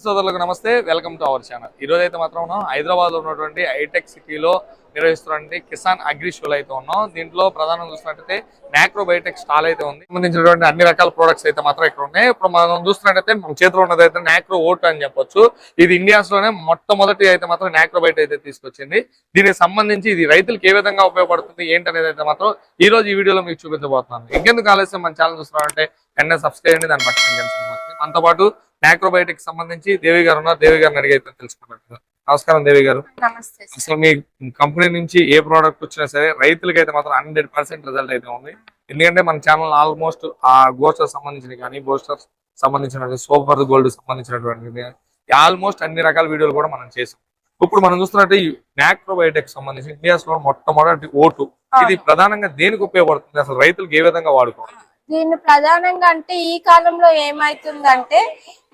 సోదరులకు నమస్తే welcome to our channel. ఈ రోజు అయితే మాత్రం మనం హైదరాబాద్లో ఉన్నటువంటి హైటెక్ సిటీలో నిర్వహిస్తున్నటువంటి కిసాన్ అగ్రి షోలో అయితే ఉన్నాం. దీంట్లో ప్రధానంగా చూసినట్టయితే నాక్రోబయోటెక్ స్టాల్ అయితే ఉంది. సంబంధించినటువంటి అన్ని రకాల ప్రొడక్ట్స్ అయితే మాత్రం ఇక్కడ ఉన్నాయి. ఇప్పుడు మనం చూస్తున్నట్టయితే మన చేతిలో ఉన్నది అయితే నాక్రో ఓట్ అని చెప్పొచ్చు. ఇది ఇండియాస్లోనే మొట్టమొదటి అయితే మాత్రం నాక్రో అయితే తీసుకొచ్చింది. దీనికి సంబంధించి ఇది రైతులకు ఏ విధంగా ఉపయోగపడుతుంది ఏంటనేది అయితే మాత్రం ఈ రోజు ఈ వీడియోలో మీకు చూపించబోతున్నాను. ఇంకెందుకు ఆలస్యం? మన ఛానల్ చూస్తున్నారంటే వెంటనే సబ్స్క్రైబ్ చేయండి. దాని పక్కన మనతో పాటు మైక్రోబయోటిక్ సంబంధించి దేవి గారు ఉన్నారు. దేవి గారిని అడిగి అయితే తెలుసుకున్నట్టు నమస్కారం దేవి గారు. అసలు మీ కంపెనీ నుంచి ఏ ప్రోడక్ట్ వచ్చినా సరే రైతులకి అయితే మాత్రం హండ్రెడ్ పర్సెంట్ రిజల్ట్ అయితే ఉంది. ఎందుకంటే మన ఛానల్ ఆల్మోస్ట్ ఆ గోస్టర్ సంబంధించిన కానీ బోస్టర్స్ సంబంధించిన సూపర్ గోల్డ్ సంబంధించినటువంటి ఆల్మోస్ట్ అన్ని రకాల వీడియోలు కూడా మనం చేసాం. ఇప్పుడు మనం చూస్తున్నట్టు ఈ మ్యాక్రోబయోటిక్ సంబంధించి ఇండియాస్లో మొట్టమొదటి ఓటు ఇది ప్రధానంగా దేనికి ఉపయోగపడుతుంది? అసలు రైతులకు ఏ విధంగా వాడుకోవాలి? దీన్ని ప్రధానంగా అంటే ఈ కాలంలో ఏమైతుందంటే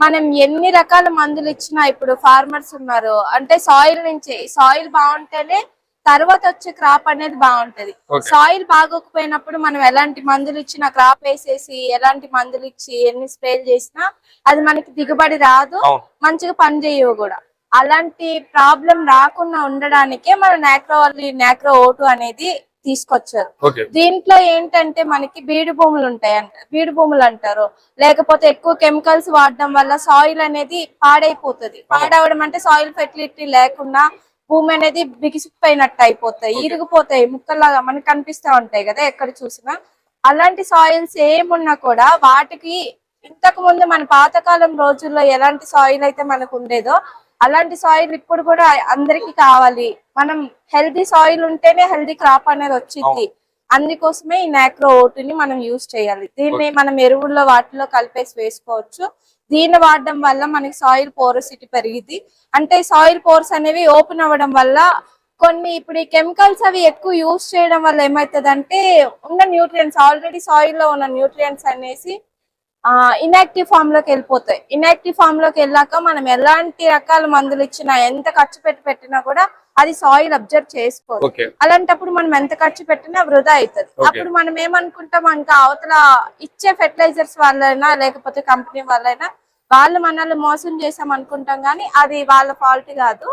మనం ఎన్ని రకాల మందులు ఇచ్చినా ఇప్పుడు ఫార్మర్స్ ఉన్నారు. అంటే సాయిల్ నుంచి సాయిల్ బాగుంటేనే తర్వాత వచ్చే క్రాప్ అనేది బాగుంటది. సాయిల్ బాగోకపోయినప్పుడు మనం ఎలాంటి మందులు ఇచ్చినా క్రాప్ వేసేసి ఎలాంటి మందులు ఇచ్చి ఎన్ని స్ప్రేలు చేసినా అది మనకి దిగుబడి రాదు మంచిగా పని చేయవు కూడా. అలాంటి ప్రాబ్లం రాకుండా ఉండడానికే మన నాక్రో నాక్రో ఓటు అనేది తీసుకొచ్చారు. దీంట్లో ఏంటంటే మనకి బీడు భూములు ఉంటాయంట బీడు భూములు అంటారు. లేకపోతే ఎక్కువ కెమికల్స్ వాడడం వల్ల సాయిల్ అనేది పాడైపోతుంది. పాడవడం అంటే సాయిల్ ఫెర్టిలిటీ లేకుండా భూమి అనేది బిగిసిపోయినట్టు అయిపోతాయి ఇరిగిపోతాయి ముక్కల్లాగా మనకి కనిపిస్తా ఉంటాయి కదా ఎక్కడ చూసినా. అలాంటి సాయిల్స్ ఏమున్నా కూడా వాటికి ఇంతకు ముందు మన పాతకాలం రోజుల్లో ఎలాంటి సాయిల్ అయితే మనకు ఉండేదో అలాంటి సాయిల్ ఇప్పుడు కూడా అందరికి కావాలి. మనం హెల్దీ సాయిల్ ఉంటేనే హెల్దీ క్రాప్ అనేది వచ్చింది అందుకోసమే ఈ నాక్రో ఓటుని మనం యూజ్ చేయాలి. దీన్ని మనం ఎరువుల్లో వాటిలో కలిపేసి వేసుకోవచ్చు. దీన్ని వాడడం వల్ల మనకి సాయిల్ పోరసిటీ పెరిగింది అంటే సాయిల్ పోర్స్ అనేవి ఓపెన్ అవ్వడం వల్ల కొన్ని ఇప్పుడు ఈ కెమికల్స్ అవి ఎక్కువ యూజ్ చేయడం వల్ల ఏమవుతుంది ఉన్న న్యూట్రియంట్స్ ఆల్రెడీ సాయిల్లో ఉన్న న్యూట్రియంట్స్ అనేసి ఇన్యాక్టివ్ ఫామ్లోకి వెళ్ళిపోతాయి. ఇన్యాక్టివ్ ఫామ్లోకి వెళ్ళాక మనం ఎలాంటి రకాల మందులు ఇచ్చినా ఎంత ఖర్చు పెట్టి పెట్టినా కూడా అది సాయిల్ అబ్జర్వ్ చేసుకోదు. ఓకే. అలాంటప్పుడు మనం ఎంత ఖర్చు పెట్టినా వృధా అవుతుంది. అప్పుడు మనం ఏమనుకుంటాం ఇంకా అవతల ఇచ్చే ఫెర్టిలైజర్స్ వాళ్ళైనా లేకపోతే కంపెనీ వాళ్ళైనా వాళ్ళు మనల్ని మోసం చేసాం అనుకుంటాం కానీ అది వాళ్ళ ఫాల్ట్ కాదు.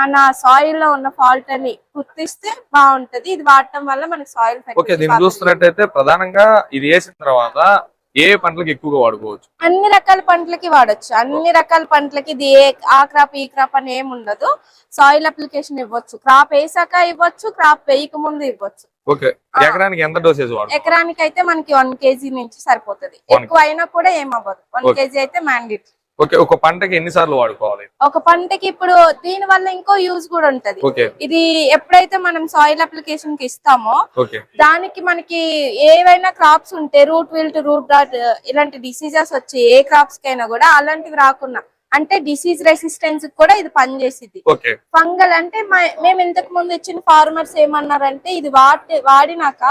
మన సాయిల్లో ఉన్న ఫాల్ట్ అని గుర్తిస్తే బాగుంటది. ఇది వాడటం వల్ల మనకి సాయిల్ చూస్తున్నట్టయితే ప్రధానంగా ఇది వేసిన తర్వాత ఏ పంటలకు ఎక్కువగా వాడుకోవచ్చు? అన్ని రకాల పంటలకి వాడొచ్చు. అన్ని రకాల పంటలకి ఇది ఏ ఆ క్రాప్ ఈ క్రాప్ అని ఏమి ఉండదు. సాయిల్ అప్లికేషన్ ఇవ్వచ్చు. క్రాప్ వేసాక ఇవ్వచ్చు క్రాప్ వేయక ముందు ఇవ్వచ్చు. ఓకే. ఎకరానికి ఎంత డోసేజ్ ఎకరానికి అయితే మనకి వన్ కేజీ నుంచి సరిపోతుంది. ఎక్కువ అయినా కూడా ఏమవ్వదు. వన్. కేజీ అయితే మ్యాండేట్ ఓకే ఒక పంటకి ఎన్ని సార్లు వాడుకోవాలి? ఒక పంటకి ఇప్పుడు దీని వల్ల ఇంకో యూజ్ కూడా ఉంటది. ఇది ఎప్పుడైతే మనం సాయిల్ అప్లికేషన్కి ఇస్తామో దానికి మనకి ఏవైనా క్రాప్స్ ఉంటే రూట్ విల్ట్ రూట్ డాట్ ఇలాంటి డిసీజెస్ వచ్చి ఏ క్రాప్స్ కైనా కూడా అలాంటివి రాకుండా అంటే డిసీజ్ రెసిస్టెన్స్ కూడా ఇది పనిచేసింది ఫంగల్ అంటే మేము ఇంతకు ముందు ఇచ్చిన ఫార్మర్స్ ఏమన్నారంటే ఇది వాడి వాడినాక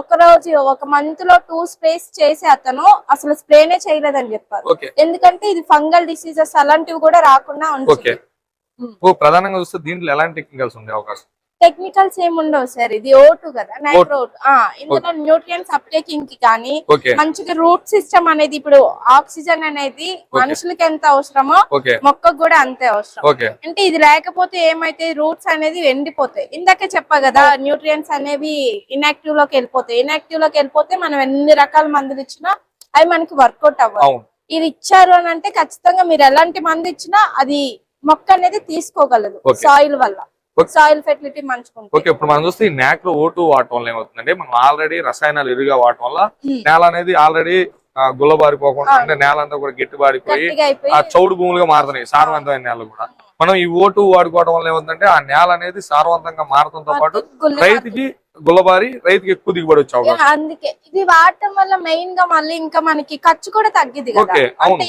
ఒక రోజు ఒక మంత్లో టూ స్ప్రేస్ చేసి అతను అసలు స్ప్రేనే చేయలేదని చెప్పారు. ఎందుకంటే ఇది ఫంగల్ డిసీజెస్ అలాంటివి కూడా రాకుండా ఉంటుంది. ప్రధానంగా చూస్తే దీంట్లో ఎలాంటి టెక్నికల్స్ ఉండే అవకాశం? టెక్నికల్స్ ఏముండవు సార్ ఇది ఓటు కదా నైట్రో ఆ ఇందులో న్యూట్రియన్స్ అప్టేకింగ్కి కానీ మంచిగా రూట్ సిస్టమ్ అనేది ఇప్పుడు ఆక్సిజన్ అనేది మనుషులకి ఎంత అవసరమో మొక్కకు కూడా అంతే అవసరం. అంటే ఇది లేకపోతే ఏమైతే రూట్స్ అనేది ఎండిపోతాయి. ఇందాకే చెప్పా కదా న్యూట్రియన్స్ అనేవి ఇన్యాక్టివ్లోకి వెళ్ళిపోతాయి. ఇన్యాక్టివ్లోకి వెళ్ళిపోతే మనం ఎన్ని రకాల మందులు ఇచ్చినా అవి మనకి వర్కౌట్ అవ్వవు. ఇది ఇచ్చారు అని అంటే ఖచ్చితంగా మీరు ఎలాంటి మందు ఇచ్చినా అది మొక్క అనేది తీసుకోగలదు. సాయిల్ వల్ల. సాయిల్ ఫెర్టిలిటీ మంచుకుంటుంది ఓకే ఇప్పుడు మనం చూస్తే ఈ నాక్లో ఓటు వాడటం వల్ల ఏమవుతుందంటే మనం ఆల్రెడీ రసాయనాలు ఎరుగా వాడటం వల్ల. నేల అనేది ఆల్రెడీ గుల్లబారిపోకుండా అంటే నేల అంతా కూడా గట్టిబారిపోయి ఆ చౌడు భూములుగా మారుతున్నాయి సారవంతమైన నేలలు కూడా. మనం ఈ ఓటు వాడుకోవడం వల్ల ఏముందంటే ఆ నేల అనేది సారవంతంగా మారడంతో పాటు రైతుకి గుల్లబారి రైతుకి ఎక్కువ దిగుబడి వచ్చే అవకాశం. అందుకే ఇది వాడటం వల్ల మెయిన్గా మళ్ళీ ఇంకా మనకి ఖర్చు కూడా తగ్గిది కదా. అంటే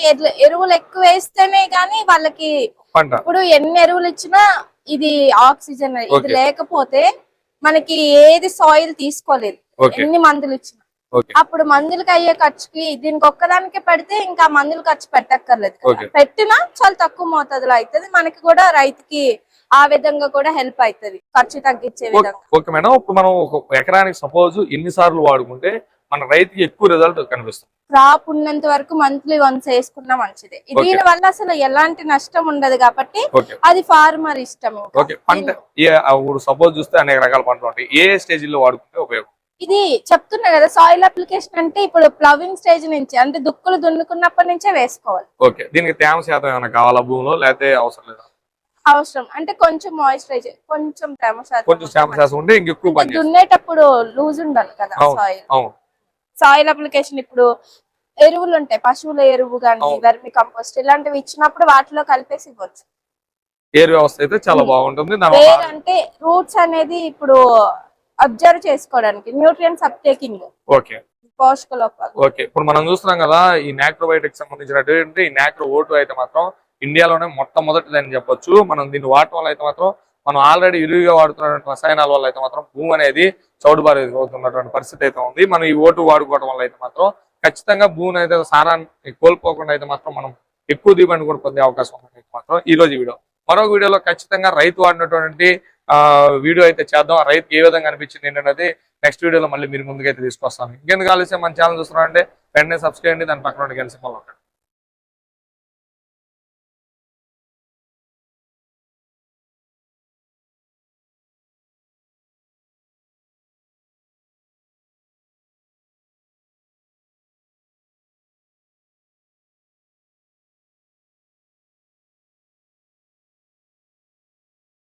ఎరువులు ఎక్కువ వేస్తేనే గానీ వాళ్ళకి ఇప్పుడు ఎన్ని ఎరువులు ఇచ్చినా ఇది ఆక్సిజన్ ఇది. లేకపోతే మనకి ఏది సాయిల్ తీసుకోలేదు. ఎన్ని మందులు ఇచ్చినా. అప్పుడు మందులకి అయ్యే ఖర్చుకి దీనికి ఒక్కదానికే పెడితే ఇంకా మందులు ఖర్చు పెట్టక్కర్లేదు. పెట్టినా చాలా తక్కువ మోతాదులో అవుతుంది మనకి కూడా రైతుకి ఆ విధంగా కూడా హెల్ప్ అవుతుంది ఖర్చు తగ్గించే విధంగా. Okay madam. ఇప్పుడు మనం ఒక ఎకరానికి సపోజ్ ఎన్ని సార్లు వాడుకుంటే మన రైతుకి ఎక్కువ రిజల్ట్ కనిపిస్తుంది. క్రాప్ ఉన్నంత వరకు మంత్లీ వన్స్ వేసుకున్నా మంచిదే. దీని వల్ల అసలు ఎలాంటి నష్టం ఉండదు కాబట్టి అది ఫార్మర్ ఇష్టం. ఓకే పంట సపోజ్ చూస్తే అనేక రకాల పంటలు ఉంటాయి. ఏ స్టేజ్లో వాడుకుంటే ఉపయోగం? ఇది చెప్తున్నా కదా సాయిల్ అప్లికేషన్ అంటే ఇప్పుడు ప్లవింగ్ స్టేజ్ నుంచి అంటే దుక్కులు దున్నుకున్నప్పటి నుంచే వేసుకోవాలి. ఓకే దీనికి తేమ శాతం ఏమైనా కావాలా భూమిలో? లేకపోతే అవసరం లేదా? అవసరం. అంటే కొంచెం మాయిశ్చరైజర్ కొంచెం తేమ శాతం కొంచెం తేమ శాతం ఉంటే ఇంకెక్కువ దున్నేటప్పుడు లూజ్ ఉండాలి కదా. సాయిల్ అవును. సాయిల్ అప్లికేషన్ ఇప్పుడు ఎరువులు ఉంటాయి పశువుల ఎరువు కానీ. వెర్మి కంపోస్ట్ ఇలాంటివి ఇచ్చినప్పుడు వాటిలో కలిపేసి ఇవ్వచ్చు. ఏరు వ్యవస్థ అయితే చాలా. బాగుంటుంది. అంటే రూట్స్ అనేది ఇప్పుడు అబ్జర్వ్ చేసుకోవడానికి న్యూట్రియన్స్ అప్టేకింగ్ ఓకే. ఓకే. ఇప్పుడు మనం చూస్తున్నాం కదా ఈ నాక్రోబయోటిక్ సంబంధించినటువంటి ఈ నాక్రో ఓటు అయితే మాత్రం ఇండియాలోనే మొట్టమొదటిదని చెప్పొచ్చు. మనం దీన్ని వాడటం వల్ల అయితే మాత్రం మనం ఆల్రెడీ విరివిగా వాడుతున్నటువంటి రసాయనాల వల్ల అయితే మాత్రం భూమి అనేది చౌడుబారి అవుతున్నటువంటి పరిస్థితి అయితే ఉంది. మనం ఈ ఓటు వాడుకోవడం వల్ల అయితే మాత్రం ఖచ్చితంగా భూమిని అయితే సారాన్ని కోల్పోకుండా అయితే మాత్రం మనం ఎక్కువ దిగుబడి కూడా పొందే అవకాశం ఉంది మాత్రం ఈ రోజు వీడియో. మరో వీడియోలో ఖచ్చితంగా రైతు వాడినటువంటి ఆ వీడియో అయితే చేద్దాం. రైతు ఏ విధంగా అనిపించింది ఏంటనేది నెక్స్ట్ వీడియోలో మళ్ళీ మీరు ముందుకైతే తీసుకొస్తాను. ఇంకెందుకు ఆలస్యం? మన ఛానల్ చూస్తున్నారంటే వెంటనే సబ్స్క్రైబ్ చేయండి. దాని పక్కన కలిసి మళ్ళీ